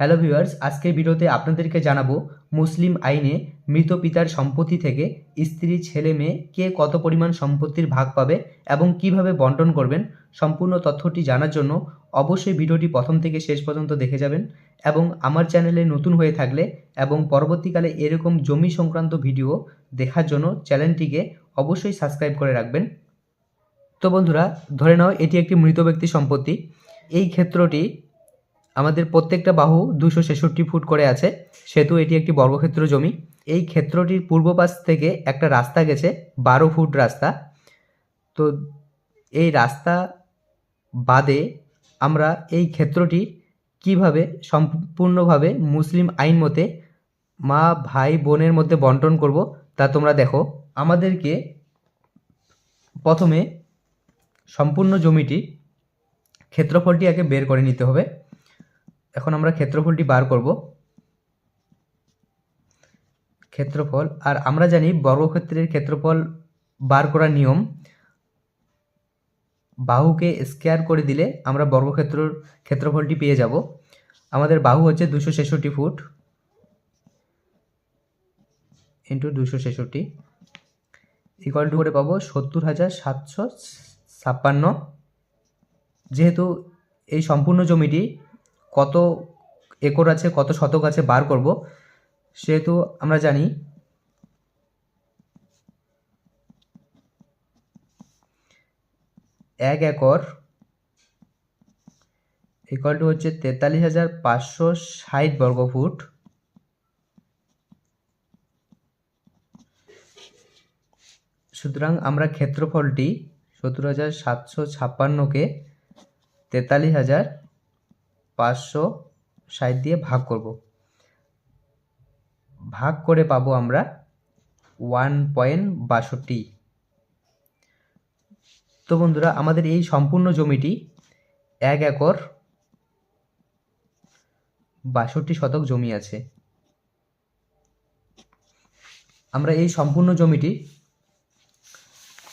Hello viewers আজকের ভিডিওতে আপনাদেরকে জানাব মুসলিম আইনে মৃত পিতার সম্পত্তি থেকে স্ত্রী, ছেলে, মেয়ে কে কত পরিমাণ সম্পত্তির ভাগ পাবে এবং কীভাবে বন্টন করবেন সম্পূর্ণ তথ্যটি জানার জন্য অবশ্যই ভিডিওটি প্রথম থেকে শেষ পর্যন্ত দেখে যাবেন এবং আমার চ্যানেলে নতুন হয়ে থাকলে এবং পরবর্তীকালে এরকম জমি সংক্রান্ত ভিডিও দেখার জন্য চ্যানেলটিকে অবশ্যই সাবস্ক্রাইব করে রাখবেন। তো বন্ধুরা, ধরে নাও এটি একটি মৃত ব্যক্তি সম্পত্তি। এই ক্ষেত্রটি আমাদের প্রত্যেকটা বাহু দুশো ছেষট্টি ফুট করে আছে। সেহেতু এটি একটি বর্গক্ষেত্র জমি। এই ক্ষেত্রটির পূর্ব পাশ থেকে একটা রাস্তা গেছে, বারো ফুট রাস্তা। তো এই রাস্তা বাদে আমরা এই ক্ষেত্রটি কীভাবে সম্পূর্ণভাবে মুসলিম আইন মতে মা, ভাই, বোনের মধ্যে বন্টন করব তা তোমরা দেখো। আমাদেরকে প্রথমে সম্পূর্ণ জমিটি ক্ষেত্রফলটি আগে বের করে নিতে হবে। এখন আমরা ক্ষেত্রফলটি বার করব। ক্ষেত্রফল, আর আমরা জানি বর্গক্ষেত্রের ক্ষেত্রফল বার করার নিয়ম। বাহুকে স্কোয়ার করে দিলে আমরা বর্গক্ষেত্রর ক্ষেত্রফলটি পেয়ে যাব। আমাদের বাহু হচ্ছে দুশো ছেষট্টি ফুট ইন্টু দুশো ছেষট্টি। ইকুয়াল টু করে পাবো সত্তর হাজার সাতশো ছাপ্পান্ন। যেহেতু এই সম্পূর্ণ জমিটি কত একর আছে, কত শতক আছে বার করব। সেহেতু আমরা জানি এক একর ইকুয়াল টু হচ্ছে তেতাল্লিশ হাজার পাঁচশো ষাট বর্গ ফুট সুতরাং আমরা ক্ষেত্রফলটি সত্তর হাজার সাতশো ছাপ্পান্নকে তেতাল্লিশ হাজার পাঁচশো ষাট দিয়ে ভাগ করব। ভাগ করে পাবো আমরা ওয়ান পয়েন্ট বাষট্টি। তো বন্ধুরা, আমাদের এই সম্পূর্ণ জমিটি এক একর বাষট্টি শতক জমি আছে। আমরা এই সম্পূর্ণ জমিটি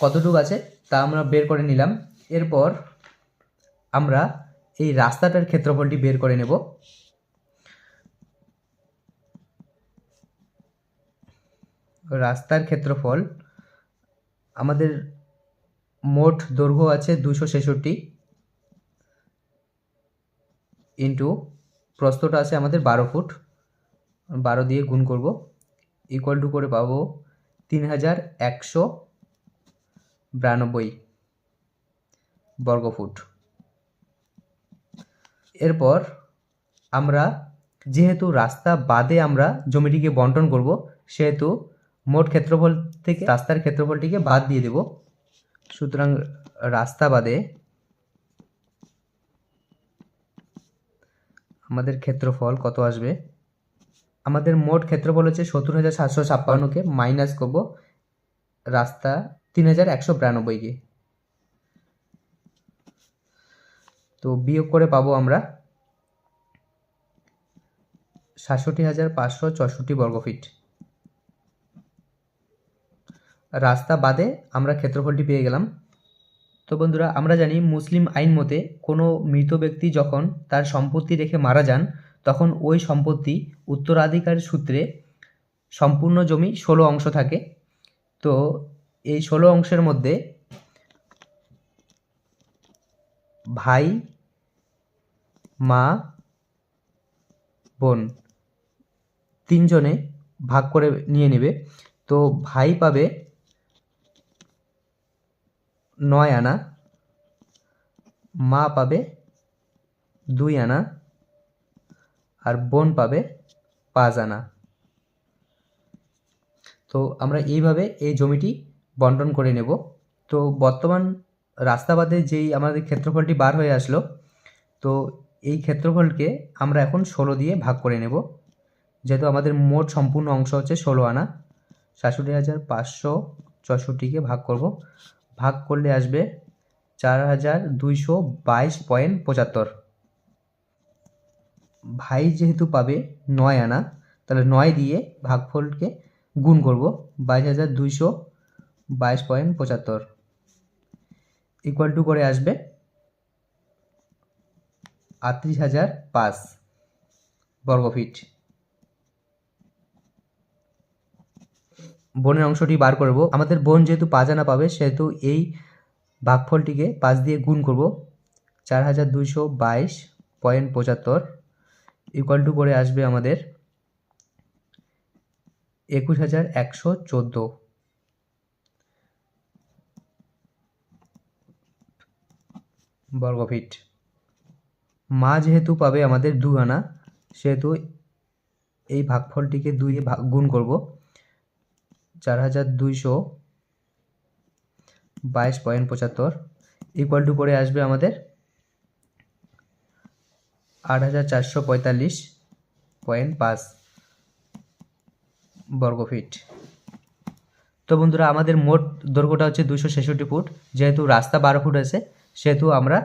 কতটুকু আছে তা আমরা বের করে নিলাম। এরপর আমরা এই রাস্তাটার ক্ষেত্রফলটি বের করে নেব। রাস্তার ক্ষেত্রফল, আমাদের মোট দৈর্ঘ্য আছে দুশো ছেষট্টি ইন্টু প্রস্তটা আছে আমাদের বারো ফুট। বারো দিয়ে গুণ করব ইকুয়াল টু করে পাবো তিন হাজার একশো বিরানব্বই বর্গফুট। এরপর আমরা যেহেতু রাস্তা বাদে আমরা জমিটিকে বন্টন করব, সেহেতু মোট ক্ষেত্রফল থেকে রাস্তার ক্ষেত্রফলটিকে বাদ দিয়ে দেব। সুতরাং রাস্তা বাদে আমাদের ক্ষেত্রফল কত আসবে? আমাদের মোট ক্ষেত্রফল হচ্ছে সত্তর হাজার সাতশো ছাপ্পান্নকে মাইনাস করব। রাস্তা তিন হাজার একশো বিরানব্বইকে। তো বিয়োগ করে পাবো আমরা সাতষট্টি হাজার পাঁচশো চৌষট্টি বর্গফিট রাস্তা বাদে আমরা ক্ষেত্রফলটি পেয়ে গেলাম। তো বন্ধুরা, আমরা জানি মুসলিম আইন মতে কোনো মৃত ব্যক্তি যখন তার সম্পত্তি রেখে মারা যান, তখন ওই সম্পত্তি উত্তরাধিকার সূত্রে সম্পূর্ণ জমি ষোলো অংশ থাকে। তো এই ষোলো অংশের মধ্যে ভাই, মা, বোন তিনজনে ভাগ করে নিয়ে নেবে। তো ভাই পাবে নয় আনা, মা পাবে দুই আনা, আর বোন পাবে পাঁচ আনা। তো আমরা এইভাবে এই জমিটি বন্টন করে নেব। তো বর্তমান রাস্তা বাদে যেই আমাদের ক্ষেত্রফলটি বার হয়ে আসলো, তো এই ক্ষেত্রফলকে আমরা এখন ষোলো দিয়ে ভাগ করে নেব। যেহেতু আমাদের মোট সম্পূর্ণ অংশ হচ্ছে ষোলো আনা, সাতষট্টি হাজার পাঁচশো চৌষট্টিকে ভাগ করব। ভাগ করলে আসবে চার হাজার দুইশো বাইশ পয়েন্ট পঁচাত্তর। ভাই যেহেতু পাবে নয় আনা, তাহলে নয় দিয়ে ভাগফলকে গুণ করব, বাইশ হাজার দুইশো বাইশ পয়েন্ট পঁচাত্তর। ইকুয়াল টু করে আসবে। আটত্রিশ হাজার পাঁচ বর্গফিট। বনের অংশটি বার করব। আমাদের বোন যেহেতু পাঁচ আনা পাবে, সেহেতু এই ভাগফলটিকে পাঁচ দিয়ে গুণ করব। চার হাজার দুইশো বাইশ পয়েন্ট পঁচাত্তর ইকুয়াল টু করে আসবে আমাদের একুশ হাজার একশো চোদ্দ। বর্গফিট। মা যেহেতু পাবে আমাদের দু আনা, সেহেতু এই ভাগফলটিকে দুই ভাগ গুণ করব। চার হাজার দুইশো বাইশ পয়েন্ট পঁচাত্তর ইকুয়াল টু করে আসবে আমাদের আট হাজার চারশো পঁয়তাল্লিশ পয়েন্ট পাঁচ বর্গফিট। তো বন্ধুরা, আমাদের মোট দৈর্ঘ্যটা হচ্ছে দুশো ছেষট্টি ফুট, যেহেতু রাস্তা বারো ফুট আছে সেহেতু আমরা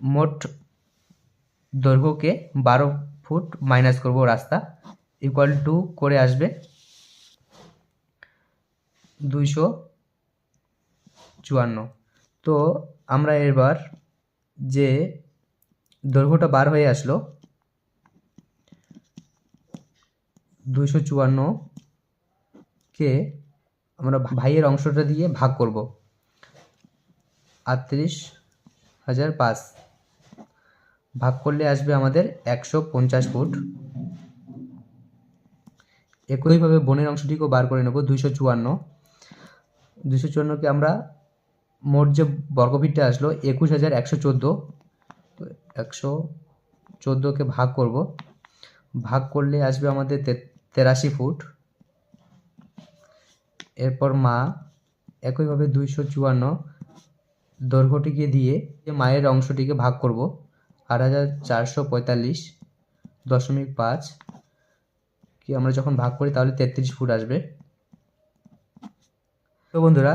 মোট দৈর্ঘ্যকে বারো ফুট মাইনাস করব রাস্তা ইকুয়াল টু করে আসবে দুইশো চুয়ান্ন। তো আমরা এবার যে দৈর্ঘ্যটা বার হয়ে আসলো, দুইশো চুয়ান্নকে আমরা ভাইয়ের অংশটা দিয়ে ভাগ করব। আটত্রিশ হাজার পাঁচ। ভাগ করলে আসবে আমাদের একশো পঞ্চাশ ফুট। একইভাবে বনের অংশটিকেও বার করে নেব, দুইশো চুয়ান্ন। দুইশো চুয়ান্নকে আমরা মোট যে বর্গফিটটা আসলো একুশ হাজার একশো চোদ্দ। তো একশো চোদ্দোকে ভাগ করব। ভাগ করলে আসবে আমাদের তেরাশি ফুট। এরপর মা একইভাবে দুইশো চুয়ান্ন দৈর্ঘ্যটিকে দিয়ে মায়ের অংশটিকে ভাগ করব, আট হাজার চারশো পঁয়তাল্লিশ দশমিক পাঁচ। কি আমরা যখন ভাগ করি তাহলে তেত্রিশ ফুট আসবে। তো বন্ধুরা,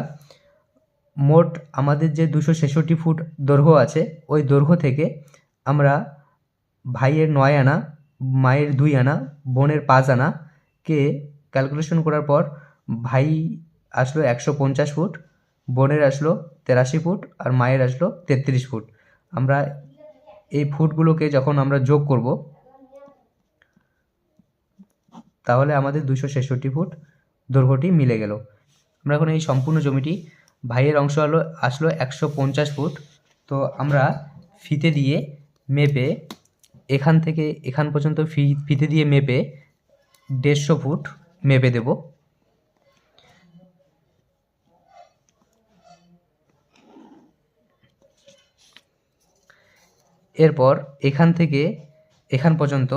মোট আমাদের যে দুশো ছেষট্টি ফুট দৈর্ঘ্য আছে, ওই দৈর্ঘ্য থেকে আমরা ভাইয়ের নয় আনা, মায়ের দুই আনা, বোনের পাঁচ আনা কে ক্যালকুলেশন করার পর ভাই আসলো একশো পঞ্চাশ ফুট। বোনের আসলো তেরাশি ফুট আর মায়ের আসলো তেত্রিশ ফুট। আমরা এই ফুটগুলোকে যখন আমরা যোগ করব, তাহলে আমাদের দুশো ছেষট্টি ফুট দৈর্ঘ্যটি মিলে গেল। আমরা এখন এই সম্পূর্ণ জমিটি, ভাইয়ের অংশ হলো, আসলো একশো পঞ্চাশ ফুট। তো আমরা ফিতে দিয়ে মেপে, এখান থেকে এখান পর্যন্ত ফি, ফিতে দিয়ে মেপে দেড়শো ফুট মেপে দেব। এরপর এখান থেকে এখান পর্যন্ত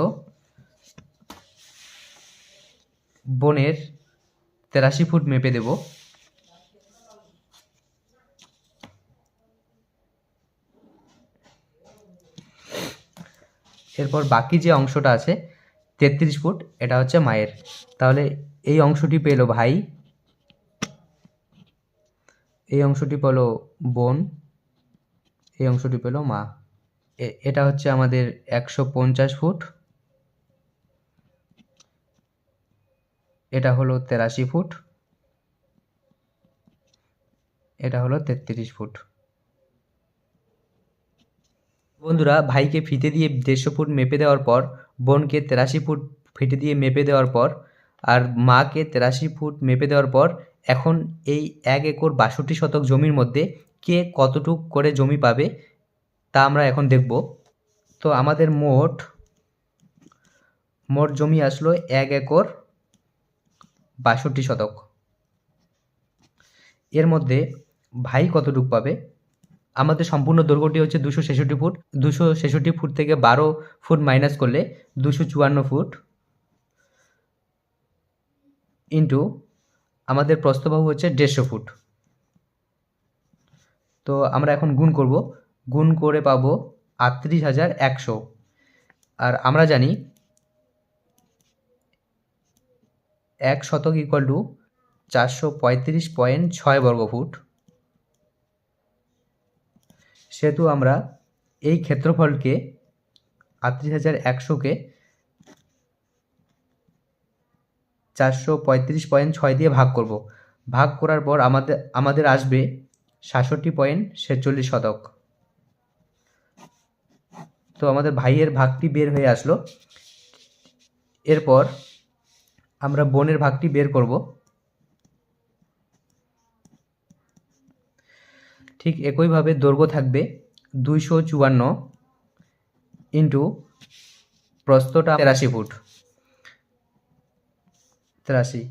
বনের তেরাশি ফুট মেপে দেব। এরপর বাকি যে অংশটা আছে, তেত্রিশ ফুট, এটা হচ্ছে মায়ের। তাহলে এই অংশটি পেল ভাই। এই অংশটি পেল বোন। এই অংশটি পেল মা। এটা হচ্ছে আমাদের একশো পঞ্চাশ ফুট। এটা হলো তেরাশি ফুট। এটা হলো তেত্রিশ ফুট। বন্ধুরা, ভাইকে ফিতে দিয়ে দেড়শো ফুট মেপে দেওয়ার পর, বোনকে তেরাশি ফুট ফিতে দিয়ে মেপে দেওয়ার পর, আর মাকে তেরাশি ফুট মেপে দেওয়ার পর, এখন এই এক একর বাষট্টি শতক জমির মধ্যে কে কতটুক করে জমি পাবে তা আমরা এখন দেখব। তো আমাদের মোট মোট জমি আসলো এক একর বাষট্টি শতক। এর মধ্যে ভাই কতটুক পাবে? আমাদের সম্পূর্ণ দৈর্ঘ্যটি হচ্ছে দুশো ছেষট্টি ফুট। দুশো ছেষট্টি ফুট থেকে বারো ফুট মাইনাস করলে দুশো চুয়ান্ন ফুট ইন্টু আমাদের প্রস্থবাহু হচ্ছে দেড়শো ফুট। তো আমরা এখন গুণ করব। গুণ করে পাবো আটত্রিশ হাজার একশো। আর আমরা জানি এক শতক ইকুয়াল টু চারশো পঁয়ত্রিশ পয়েন্ট ছয় বর্গ ফুট সেহেতু আমরা এই ক্ষেত্রফলকে আটত্রিশ হাজার একশোকে চারশো পঁয়ত্রিশ পয়েন্ট ছয় দিয়ে ভাগ করব। ভাগ করার পর আমাদের আমাদের আসবে সাতষট্টি পয়েন্ট ছেচল্লিশ শতক। তো আমাদের ভাইয়ের ভাগটি বের হয়ে আসলো। এরপর আমরা বোনের ভাগটি বের করব। ঠিক একইভাবে দৈর্ঘ্য থাকবে দুইশো চুয়ান্ন ইন্টু প্রস্থটা তেরাশি ফুট। তেরাশি।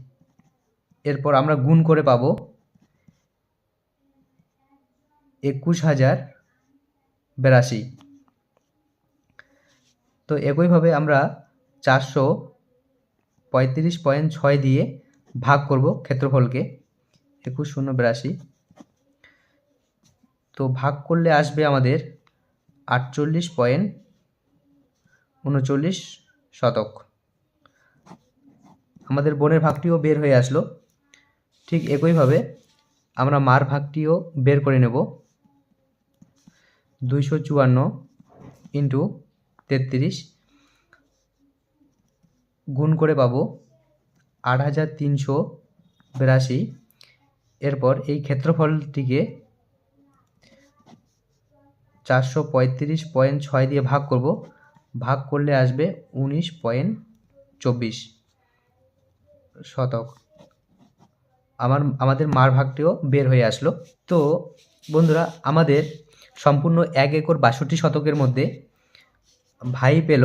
এরপর আমরা গুণ করে পাব একুশ হাজার বিরাশি। তো একইভাবে আমরা চারশো পঁয়ত্রিশ পয়েন্ট ছয় দিয়ে ভাগ করব ক্ষেত্রফলকে, একুশ শূন্য বিরাশি। তো ভাগ করলে আসবে আমাদের আটচল্লিশ পয়েন্ট উনচল্লিশ শতক। আমাদের বোনের ভাগটিও বের হয়ে আসলো। ঠিক একইভাবে আমরা মার ভাগটিও বের করে নেব। দুইশো চুয়ান্ন ইন্টু তেত্রিশ। গুণ করে পাবো আট হাজার তিনশো বিরাশি। এরপর এই ক্ষেত্রফলটিকে চারশো পঁয়ত্রিশ পয়েন্ট ছয় দিয়ে ভাগ করব। ভাগ করলে আসবে উনিশ পয়েন্ট চব্বিশ শতক। আমার, আমাদের মার ভাগটিও বের হয়ে আসলো। তো বন্ধুরা, আমাদের সম্পূর্ণ এক একর বাষট্টি শতকের মধ্যে ভাই পেল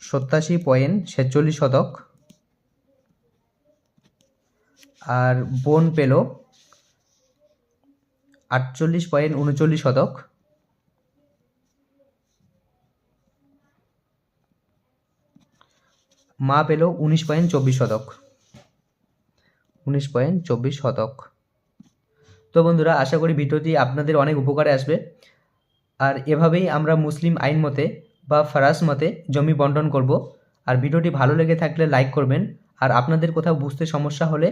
সত্যাশি পয়েন্ট ছেচল্লিশ শতক। আর বোন পেল আটচল্লিশ পয়েন্ট উনচল্লিশ শতক। মা পেল উনিশ পয়েন্ট চব্বিশ শতক। উনিশ পয়েন্ট চব্বিশ শতক। তো বন্ধুরা, আশা করি ভিডিওটি আপনাদের অনেক উপকারে আসবে। আর এভাবেই আমরা মুসলিম আইন মতে বা ফারাস মতে জমি বন্টন করব। আর ভিডিওটি ভালো লেগে থাকলে লাইক করবেন। আর আপনাদের কোথাও বুঝতে সমস্যা হলে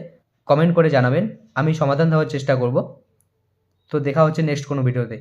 কমেন্ট করে জানাবেন। আমি সমাধান দেওয়ার চেষ্টা করব। তো দেখা হচ্ছে নেক্সট কোনো ভিডিওতে।